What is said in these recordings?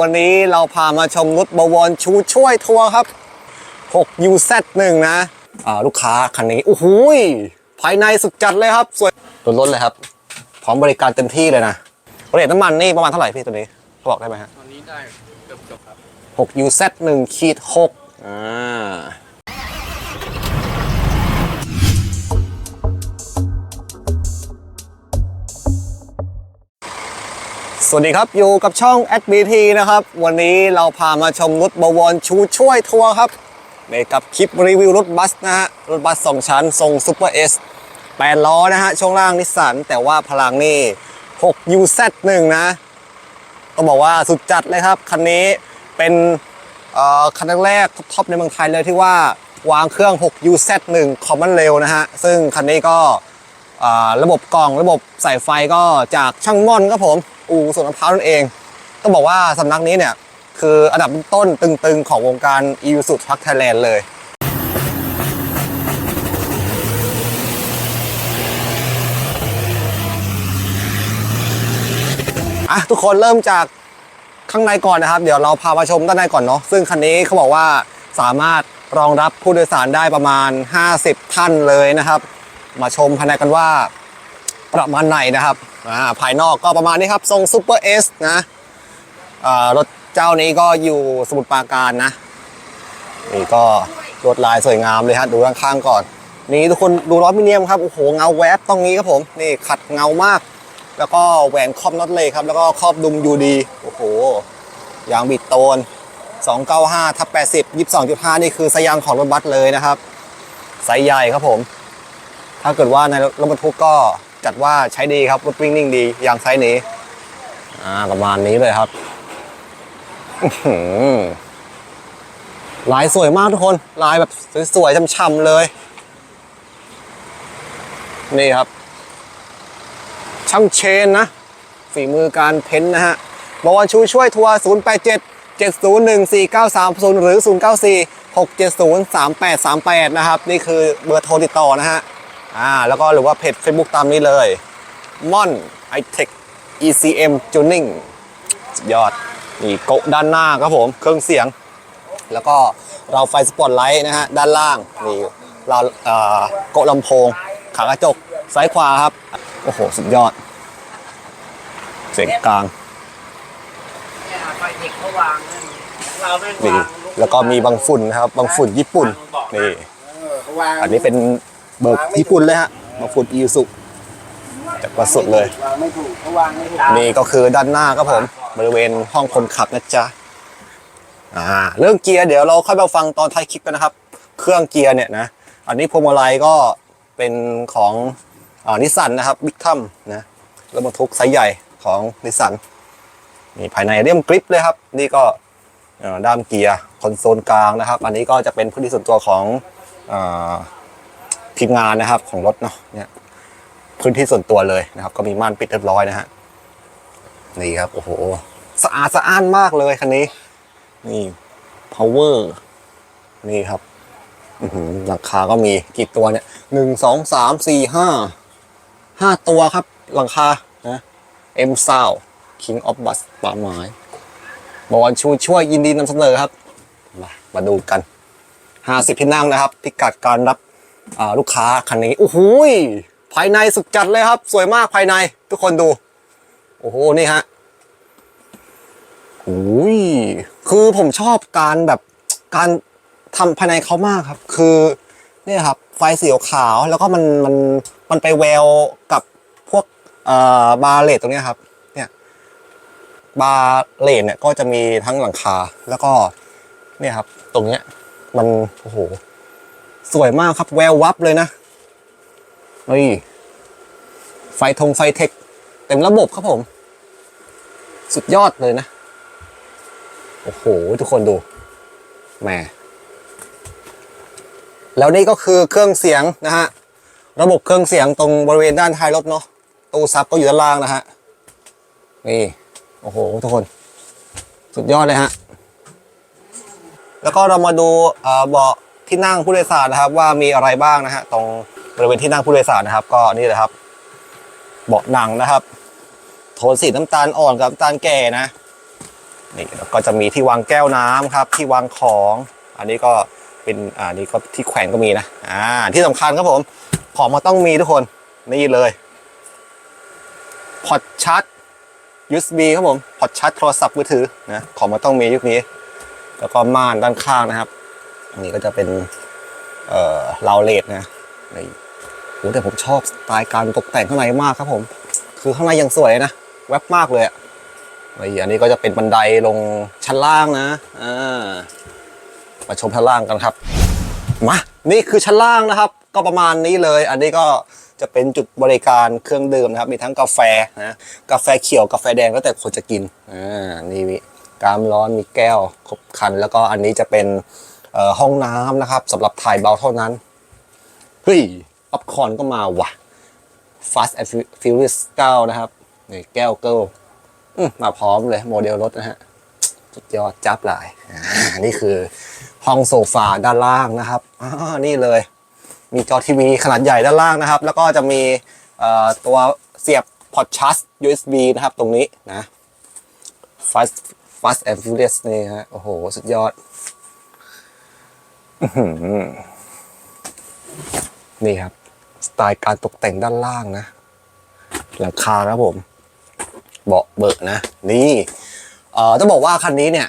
วันนี้เราพามาชมรถบวรชูช่วยทัวร์ครับ 6 UZ1 นะอ่าลูกค้าคันนี้โอ้โหยภายในสุดจัดเลยครับ สวยรถรถเลยครับ พร้อมบริการเต็มที่เลยนะเรทน้ำมันนี่ประมาณเท่าไหร่พี่ตัวนี้เขาบอกได้ไหมฮะตอนนี้ได้เกือบจบครับ6 UZ1 ขีด6อ่า วัสดีครับ อยู่กับช่อง SBT นะครับ วันนี้เราพามาชมรถบวรชูช่วยทัวร์ครับในกับคลิปรีวิวรถบัสนะฮะ รถบัส 2 ชั้น ทรงซูเปอร์เอส8ล้อนะฮะ ช่วงล่างนิสสันแต่ว่าพลังนี่6 UZ1 นะต้องบอกว่าสุดจัดเลยครับ คันนี้เป็นเอ่อคันแรกท็อปในเมืองไทยเลยที่ว่าวางเครื่อง 6 UZ1 Common Rail นะฮะ ซึ่งคันนี้ก็อ่าระบบกล่องระบบสายไฟก็จากช่างม่อนครับผม อู่สวนมะพร้าวนั่นเอง ต้องบอกว่าสำนักนี้เนี่ย คืออันดับต้นตึงๆ ของวงการ e u s u Truck Thailand เลยอะทุกคนเริ่มจากข้างในก่อนนะครับ เดี๋ยวเราพามาชมด้านในก่อนเนาะซึ่งคันนี้เขาบอกว่าสามารถรองรับผู้โดยสารได้ประมาณ 50 ท่านเลยนะครับ มาชมภายในกันว่า ประมาณไหนนะครับอ่าภายนอกก็ประมาณนี้ครับ ทรงซูเปอร์เอสนะอ่ารถเจ้านี้ก็อยู่สมุทรปราการนะ นี่ก็ลวดลายสวยงามเลยฮะดูด้านข้างก่อน นี่ทุกคนดูล้อมิเนียมครับโอ้โหเงาแวบตรงนี้ครับผมนี่ขัดเงามาก แล้วก็แหวนครอบน็อตเลยครับ แล้วก็ครอบดุมยูดีโอ้โหยางบิดโตน295ทับ80 22.5 นี่คือไซส์ยางของรถบัสเลยนะครับไซส์ใหญ่ครับผม ถ้าเกิดว่าในรถบรรทุกก็ จัดว่าใช้ดีครับรถวิ่งนิ่งดียางไซส์นี้อ่าประมาณนี้เลยครับลายสวยมากทุกคน ลายแบบสวยๆช่ำๆเลย นี่ครับ ช่างเชนนะ ฝีมือการเพ้นนะฮะบวรชูช่วยทัวร์087 701 4930 หรือ 094 670 3838 นะครับ นี่คือเบอร์โทรติดต่อนะฮะ อ่าแล้วก็หรือว่าเพจ Facebook ตามนี้เลยม่อนไอเทค ECM Tuning สุดยอด นี่โกะด้านหน้าครับผมเครื่องเสียง แล้วก็เราไฟสปอตไลท์นะฮะ ด้านล่าง นี่เราเอ่อโกะลำโพง ขากระจก ซ้ายขวาครับ โอ้โห สุดยอด เสียงกลางเนี่ยไฟเด็กเขาวางนั่นเราไม่นี่วางแล้วก็มีบางฝุ่นนะครับ บางฝุ่นญี่ปุ่น นี่เออเขาวางอันนี้เป็น เบิกญี่ปุ่นเลยฮะบางฝุ่นอีสุจากประสุดเลย วางไม่ถูกเขาวางไม่ถูกนี่ก็คือด้านหน้าครับผม บริเวณห้องคนขับนะจ๊ะ อ่า เรื่องเกียร์เดี๋ยวเราค่อยมาฟังตอนท้ายคลิปกันนะครับ เครื่องเกียร์เนี่ยนะ อันนี้พวงมาลัยก็เป็นของอ่านิสสันนะครับบิ๊กทัมนะรถบรรทุกไซส์ใหญ่ของนิสสันนี่ภายในเรียมกริปเลยครับ นี่ก็เอ่อด้ามเกียร์คอนโซลกลางนะครับ อันนี้ก็จะเป็นพื้นที่ส่วนตัวของอา ทีมงานนะครับของรถเนาะเนี่ยพื้นที่ส่วนตัวเลยนะครับ ก็มีม่านปิดเรียบร้อยนะฮะนี่ครับโอ้โหสะอาดสะอ้านมากเลยคันนี้ นี่ power นี่ครับหลังคาก็มีกี่ตัวเนี่ยหนึ่งสองสามสี่ห้าห้าตัวครับหลังคานะเอ็มซาว King of Bus ป่าไม้บอลชูช่วยยินดีนำเสนอครับ มามาดูกันห้าสิบที่นั่งนะครับ พิกัดการรับ ลูกค้าคันนี้โอ้โหภายในสุดจัดเลยครับ สวยมากภายในทุกคนดู โอ้โหนี่ฮะโอ้ยคือผมชอบการแบบการทำภายในเขามากครับ คือเนี่ยครับ ไฟสีขาวแล้วก็มันมันมันไปแววกับพวกเอ่อบาเลตตรงเนี้ยครับ เนี่ยบาเลตเนี่ยก็จะมีทั้งหลังคาแล้วก็เนี่ยครับ ตรงเนี้ยมันโอ้โห สวยมากครับแวววับเลยนะเฮ้ยไฟทงไฟเทค เต็มระบบครับผม สุดยอดเลยนะ โอ้โห ทุกคนดูแหมแล้วนี่ก็คือเครื่องเสียงนะฮะ ระบบเครื่องเสียงตรงบริเวณด้านท้ายรถเนาะตู้ซับก็อยู่ด้านล่างนะฮะ นี่ โอ้โห ทุกคน สุดยอดเลยฮะ แล้วก็เรามาดูเอ่อเบาะ ที่นั่งผู้โดยสารนะครับ ว่ามีอะไรบ้างนะฮะตรงบริเวณที่นั่งผู้โดยสารนะครับ ก็นี่เลยครับเบาะหนังนะครับ โทนสีน้ำตาลอ่อนกับน้ำตาลแก่นะนี่แล้วก็จะมีที่วางแก้วน้ำครับ ที่วางของ อันนี้ก็เป็นอ่านี่ก็ที่แขวนก็มีนะอ่าที่สำคัญครับผมของมันต้องมีทุกคนนี่เลยพอร์ตชาร์จ USB ครับผมพอร์ตชาร์จโทรศัพท์มือถือนะของมันต้องมียุคนี้ แล้วก็ม่านด้านข้างนะครับ อันนี้ก็จะเป็นเอ่อลาวเลดนะนี่โอ้แต่ผมชอบสไตล์การตกแต่งข้างในมากครับผม คือข้างในยังสวยนะแวบมากเลยอะนี่อันนี้ก็จะเป็นบันไดลงชั้นล่างนะอ่ามาชมชั้นล่างกันครับมานี่คือชั้นล่างนะครับ ก็ประมาณนี้เลย อันนี้ก็จะเป็นจุดบริการเครื่องดื่มนะครับ มีทั้งกาแฟนะกาแฟเขียวกาแฟแดงแล้วแต่คนจะกินอ่านี่มีกามร้อนมีแก้วครบครัน แล้วก็อันนี้จะเป็น ห้องน้ำนะครับสำหรับถ่ายเบาเท่านั้น เฮ้ยป๊อปคอนก็มาว่ะ Fast and Furious 9 นะครับนี่แก้วเกิลอืมมาพร้อมเลยโมเดลรถนะฮะสุดยอดจับหลายอ่านี่คือห้องโซฟาด้านล่างนะครับอ่านี่เลย มีจอทีวีขนาดใหญ่ด้านล่างนะครับ แล้วก็จะมีตัวเสียบพอร์ตชาร์จ USB นะครับตรงนี้นะ Fast Fast and Furious นี่ฮะโอ้โห สุดยอด นี่ครับ สไตล์การตกแต่งด้านล่างนะ หลังคาครับผม เบาะเบอะนะ นี่เอ่อต้องบอกว่าคันนี้เนี่ย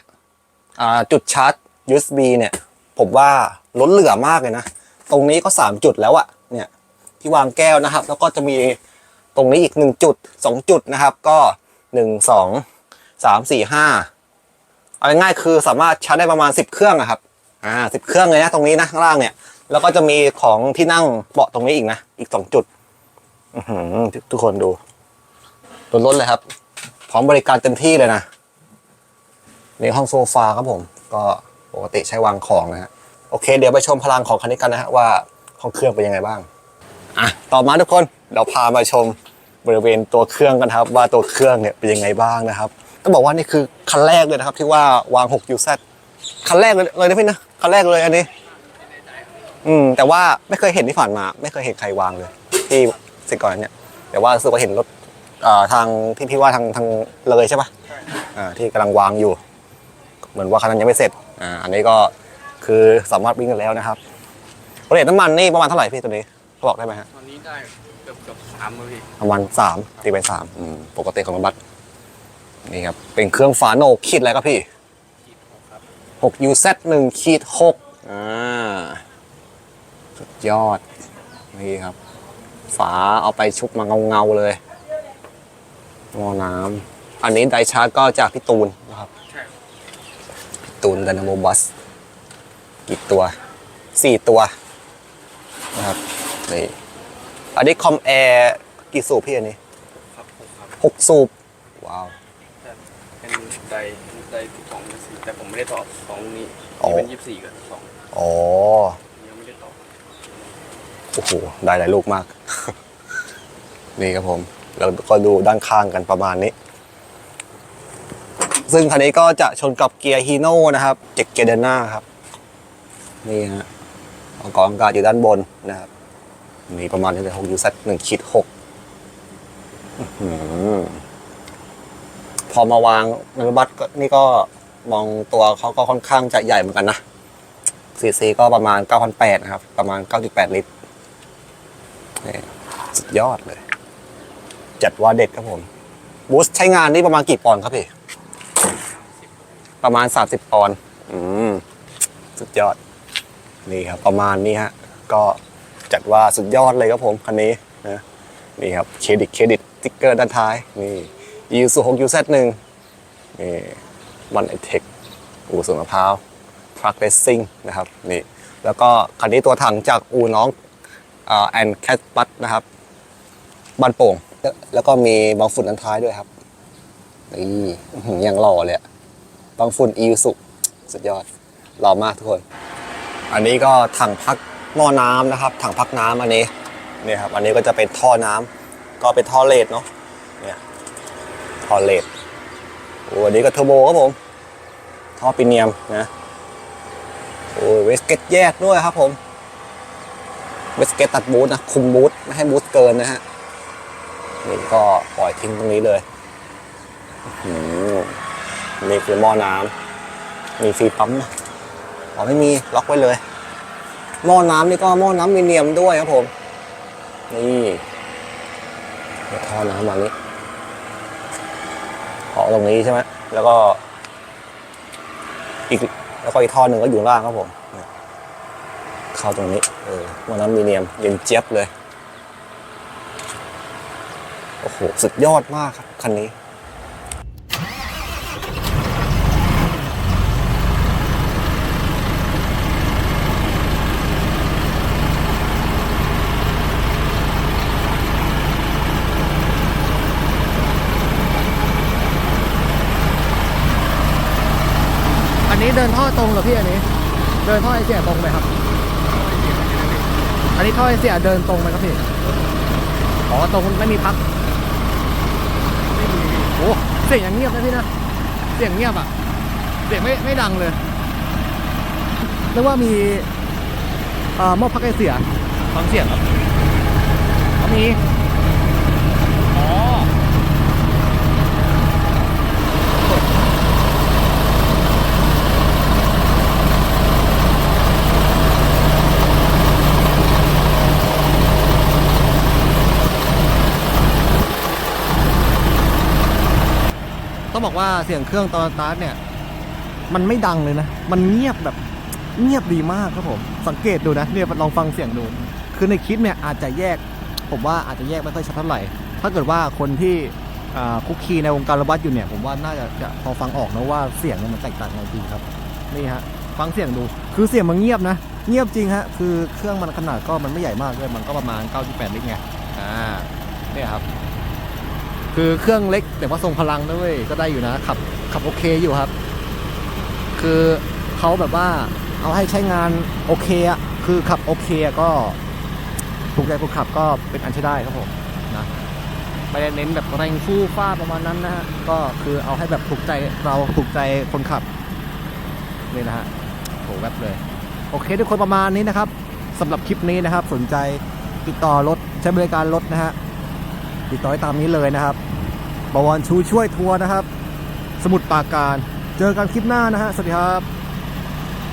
จุดชาร์จ USB เนี่ย ผมว่าล้นเหลือมากเลยนะ ตรงนี้ก็ 3 จุดแล้วอะเนี่ย ที่วางแก้วนะครับ แล้วก็จะมีตรงนี้อีก 1 จุด 2 จุดนะครับ ก็ 1 2 3 4 5เอาง่ายๆคือสามารถชาร์จได้ประมาณ 10 เครื่องอะครับ อ่าสิบเครื่องเลยนะตรงนี้นะข้างล่างเนี่ย แล้วก็จะมีของที่นั่งเบาะตรงนี้อีกนะ อีก2จุดทุกคนดูล้นๆเลยครับ พร้อมบริการเต็มที่เลยนะนี่ห้องโซฟาครับผม ก็ปกติใช้วางของนะฮะโอเค เดี๋ยวไปชมพลังของคันนี้กันนะฮะว่าห้องเครื่องเป็นยังไงบ้างอะต่อมาทุกคนเราพามาชมบริเวณตัวเครื่องกันครับ ว่าตัวเครื่องเนี่ยเป็นยังไงบ้างนะครับต้องบอกว่านี่คือคันแรกเลยนะครับ ที่ว่าวาง 6UZ คันแรกเลยเลยนะพี่นะ คันแรกเลยอันนี้ อืม แต่ว่าไม่เคยเห็นที่ผ่านมา ไม่เคยเห็นใครวางเลย ที่สิก่อนเนี่ยแต่ว่ารู้สึกว่าเห็นรถเอ่อทางที่พี่ว่าทางทางเลยใช่ปะอ่าที่กำลังวางอยู่ เหมือนว่าคันนั้นยังไม่เสร็จอ่าอันนี้ก็คือสามารถวิ่งกันแล้วนะครับเรทน้ำมันนี่ประมาณเท่าไหร่พี่ตัวนี้เขาบอกได้ไหมฮะตอนนี้ได้เกือบเกือบสามเลยพี่ประมาณสามตีไปสามอืมปกติของรถบัสนี่ครับเป็นเครื่องฝาโหนกขีดอะไรครับพี่ 6 UZ 1ขีด6อ่าสุดยอด นี่ครับ ฝาเอาไปชุบมาเงาๆเลยม้อน้ำอันนี้ไดชาร์ก็จากพี่ตูนนะครับพี่ตูนดันโมบัสกี่ตัว 4 ตัวนะครับนี่อันนี้คอมแอร์กี่สูบพี่อันนี้หกสูบว้าว แต่เป็นไดไดสองยี่สี่แต่ผมไม่ได้ต่อสองนี้อ๋อที่เป็นยี่สี่กับสองอ๋อ ยังไม่ได้ต่อโอ้โห ได้หลายลูกมาก นี่ครับผม แล้วก็ดูด้านข้างกันประมาณนี้ ซึ่งคันนี้ก็จะชนกับเกียร์ฮีโน่นะครับเจ็กเกียร์เดินหน้าครับ นี่ฮะเอากองอากาศอยู่ด้านบนนะครับมีประมาณนี้เลยหกยูเซหนึ่งขีดหกอื้อหือ พอมาวางในรถบัสก็นี่ก็มองตัวเขาก็ค่อนข้างจะใหญ่เหมือนกันนะซีซีก็ประมาณ 9,800นะครับ ประมาณ 9.8 ลิตรนี่สุดยอดเลย จัดว่าเด็ดครับผมบูสต์ใช้งานนี่ประมาณกี่ปอนด์ครับพี่ ประมาณ 30 ปอนด์อืม สุดยอด นี่ครับ ประมาณนี้ฮะ ก็จัดว่าสุดยอดเลยครับผม คันนี้นะนี่ครับ เครดิต เครดิตสติ๊กเกอร์ด้านท้าย นี่ ยูสุ6 UZ 1นี่วันไอเทคอู่สวนมะพร้าวทรัคเรสซิ่งนะครับนี่แล้วก็คันนี้ตัวถังจากอู่น้องแอนแคทบัตนะครับบ้านโป่ง แล้วก็มีบางฝุ่นด้านท้ายด้วยครับนี่ยังหล่อเลยอะบางฝุ่นอีสุสุดยอดหล่อมากทุกคน อันนี้ก็ถังพักหม้อน้ำนะครับ ถังพักน้ำอันนี้เนี่ยครับอันนี้ก็จะเป็นท่อน้ำก็เป็นท่อเลดเนาะเนี่ย ท่อเลดโอ้อันนี้ก็เทอร์โบครับผมท่อปีเนียมนะโอ้ยเวสเกตแยกด้วยครับผมเวสเกตตัดบูทนะคุมบูทไม่ให้บูทเกินนะฮะนี่ก็ปล่อยทิ้งตรงนี้เลยนี่คือหม้อน้ำมีฟีปั๊มนะอ๋อไม่มีล็อกไว้เลย หม้อน้ำนี่ก็หม้อน้ำมีเนียมด้วยครับผม นี่ท่อน้ำมานี้ ออกตรงนี้ใช่ไหมแล้วก็ อีกแล้วก็อีกท่อหนึ่งก็อยู่ล่างครับผมเข้าตรงนี้ เออหม้อน้ำมีเนียมเย็นเจี๊ยบเลย โอ้โห สุดยอดมากครับ คันนี้ เดินท่อตรงเหรอพี่อันนี้ เดินท่อไอเสียตรงไหมครับ อันนี้ท่อไอเสียเดินตรงไหมครับพี่อ๋อตรงไม่มีพักโอ้เสียงอย่างเงียบนะพี่นะเสียงเงียบอะเสียงไม่ไม่ดังเลยเรียกว่ามีเอ่อหม้อพักไอเสียฟังเสียงครับเขามี ต้องบอกว่าเสียงเครื่องตอนสตาร์ทเนี่ย มันไม่ดังเลยนะ มันเงียบแบบเงียบดีมากครับผม สังเกตดูนะเนี่ยลองฟังเสียงดู คือในคลิปเนี่ยอาจจะแยก ผมว่าอาจจะแยกไม่ค่อยชัดเท่าไหร่ ถ้าเกิดว่าคนที่คุกคีในวงการรถบัสอยู่เนี่ย ผมว่าน่าจะจะพอฟังออกนะว่าเสียงมันแตกต่างกันจริงครับ นี่ฮะฟังเสียงดู คือเสียงมันเงียบนะ เงียบจริงฮะ คือเครื่องมันขนาดก็มันไม่ใหญ่มากด้วย มันก็ประมาณ 9.8 ลิตรไง อ่า เนี่ยครับ คือเครื่องเล็กแต่ว่าทรงพลังด้วยก็ได้อยู่นะขับขับโอเคอยู่ครับ คือเขาแบบว่าเอาให้ใช้งานโอเคอะคือขับโอเคก็ถูกใจคนขับก็เป็นอันใช้ได้ครับผมนะไม่ได้เน้นแบบแรงฟู่ฟ้าประมาณนั้นนะฮะก็คือเอาให้แบบถูกใจเราถูกใจคนขับนี่นะฮะโหแวบเลย โอเคทุกคนประมาณนี้นะครับสำหรับคลิปนี้นะครับ สนใจติดต่อรถใช้บริการรถนะฮะ ติดต่อยตามนี้เลยนะครับบวรชูช่วยทัวร์นะครับ สมุดปราการ เจอกันคลิปหน้านะฮะ สวัสดีครับ